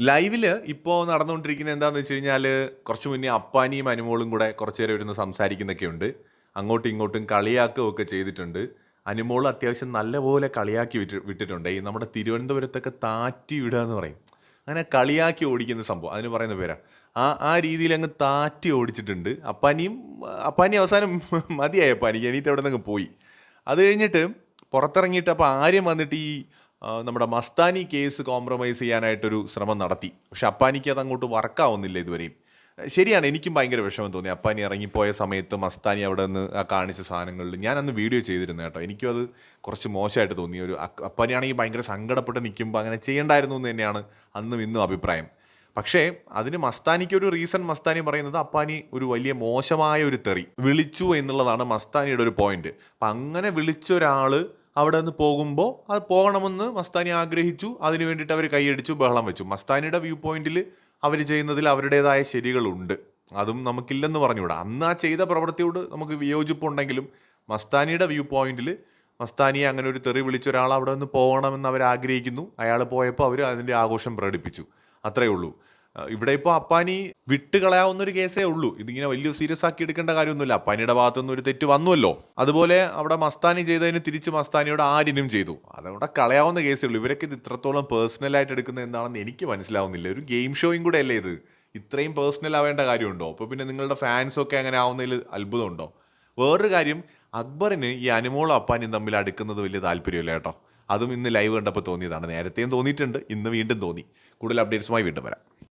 ലൈവിൽ ഇപ്പോൾ നടന്നുകൊണ്ടിരിക്കുന്ന എന്താണെന്ന് വെച്ച് കഴിഞ്ഞാൽ കുറച്ച് മുന്നേ അപ്പാനിയും അനുമോളും കൂടെ കുറച്ച് നേരം ഇരുന്ന് സംസാരിക്കുന്നൊക്കെ ഉണ്ട് അങ്ങോട്ടും ഇങ്ങോട്ടും കളിയാക്കുകയും ഒക്കെ ചെയ്തിട്ടുണ്ട്. അനുമോൾ അത്യാവശ്യം നല്ലപോലെ കളിയാക്കി വിട്ട് വിട്ടിട്ടുണ്ട്. ഈ നമ്മുടെ തിരുവനന്തപുരത്തൊക്കെ താറ്റി വിടുക എന്ന് പറയും. അങ്ങനെ കളിയാക്കി ഓടിക്കുന്ന സംഭവം. അതിന് പറയുന്ന പേരാ. ആ ആ രീതിയിൽ അങ്ങ് താറ്റി ഓടിച്ചിട്ടുണ്ട്. അപ്പാനിയും അപ്പാനി അവസാനം മതിയായി അപ്പാനിക്ക്. എണീറ്റ് അവിടെ നിന്ന് പോയി. അത് കഴിഞ്ഞിട്ട് പുറത്തിറങ്ങിയിട്ട് അപ്പോൾ ആര്യം വന്നിട്ട് ഈ നമ്മുടെ മസ്താനി കേസ് കോംപ്രമൈസ് ചെയ്യാനായിട്ടൊരു ശ്രമം നടത്തി. പക്ഷെ അപ്പാനിക്ക് അത് അങ്ങോട്ട് വർക്കാവുന്നില്ല ഇതുവരെയും. ശരിയാണ് എനിക്കും ഭയങ്കര വിഷമം തോന്നി. അപ്പാനി ഇറങ്ങിപ്പോയ സമയത്ത് മസ്താനി അവിടെ നിന്ന് കാണിച്ച സാധനങ്ങളിൽ ഞാൻ അന്ന് വീഡിയോ ചെയ്തിരുന്നു കേട്ടോ. എനിക്കും അത് കുറച്ച് മോശമായിട്ട് തോന്നി. ഒരു അപ്പാനിയാണെങ്കിൽ ഭയങ്കര സങ്കടപ്പെട്ട് നിൽക്കുമ്പോൾ അങ്ങനെ ചെയ്യണ്ടായിരുന്നു എന്ന് തന്നെയാണ് അന്നും ഇന്നും അഭിപ്രായം. പക്ഷേ അതിന് മസ്താനിക്കൊരു റീസൺ മസ്താനി പറയുന്നത് അപ്പാനി ഒരു വലിയ മോശമായ ഒരു തെറി. വിളിച്ചു എന്നുള്ളതാണ് മസ്താനിയുടെ ഒരു പോയിന്റ് അപ്പം അങ്ങനെ വിളിച്ച ഒരാൾ അവിടെ നിന്ന് പോകുമ്പോൾ അത് പോകണമെന്ന് മസ്താനി ആഗ്രഹിച്ചു. അതിനു വേണ്ടിയിട്ട് അവർ കൈയടിച്ചു ബഹളം വെച്ചു. മസ്താനിയുടെ വ്യൂ പോയിന്റിൽ അവർ ചെയ്യുന്നതിൽ അവരുടേതായ ശരികളുണ്ട്. അതും നമുക്കില്ലെന്ന് പറഞ്ഞുകൂടാ. അന്ന് ആ ചെയ്ത പ്രവൃത്തിയോട് നമുക്ക് വിയോജിപ്പുണ്ടെങ്കിലും മസ്താനിയുടെ വ്യൂ പോയിന്റിൽ മസ്താനിയെ അങ്ങനെ ഒരു തെറി വിളിച്ച ഒരാൾ അവിടെ നിന്ന് പോകണമെന്ന് അവർ ആഗ്രഹിക്കുന്നു അയാൾ പോയപ്പോൾ അവർ അതിന്റെ ആഘോഷം പ്രകടിപ്പിച്ചു. അത്രയേ ഉള്ളൂ. ഇവിടെ ഇപ്പോൾ അപ്പാനി വിട്ടുകളയാവുന്ന ഒരു കേസേ ഉള്ളൂ. ഇതിങ്ങനെ വലിയ സീരിയസ് ആക്കി എടുക്കേണ്ട കാര്യമൊന്നുമില്ല. അപ്പാനിയുടെ ഭാഗത്തു നിന്ന് ഒരു തെറ്റ് വന്നുവല്ലോ. അതുപോലെ അവിടെ മസ്താനി ചെയ്തതിന് തിരിച്ച് മസ്താനിയോട് ആരിനും ചെയ്തു. അതവിടെ കളയാവുന്ന കേസേ ഉള്ളൂ. ഇവരൊക്കെ ഇത് ഇത്രത്തോളം പേഴ്സണലായിട്ട് എടുക്കുന്നത് എന്താണെന്ന് എനിക്ക് മനസ്സിലാവുന്നില്ല. ഒരു ഗെയിം ഷോയും കൂടെ അല്ലേ ഇത്? ഇത്രയും പേഴ്സണൽ ആവേണ്ട കാര്യമുണ്ടോ? അപ്പോൾ പിന്നെ നിങ്ങളുടെ ഫാൻസൊക്കെ അങ്ങനെ ആവുന്നതിൽ അത്ഭുതമുണ്ടോ? വേറൊരു കാര്യം അക്ബറിന് ഈ അനുമോളും അപ്പാനും തമ്മിൽ അടുക്കുന്നത് വലിയ താല്പര്യമില്ല കേട്ടോ. അതും ഇന്ന് ലൈവ് കണ്ടപ്പോൾ തോന്നിയതാണ്. നേരത്തെയും തോന്നിയിട്ടുണ്ട് ഇന്ന് വീണ്ടും തോന്നി. കൂടുതൽ അപ്ഡേറ്റ്സുമായി വീണ്ടും വരാം.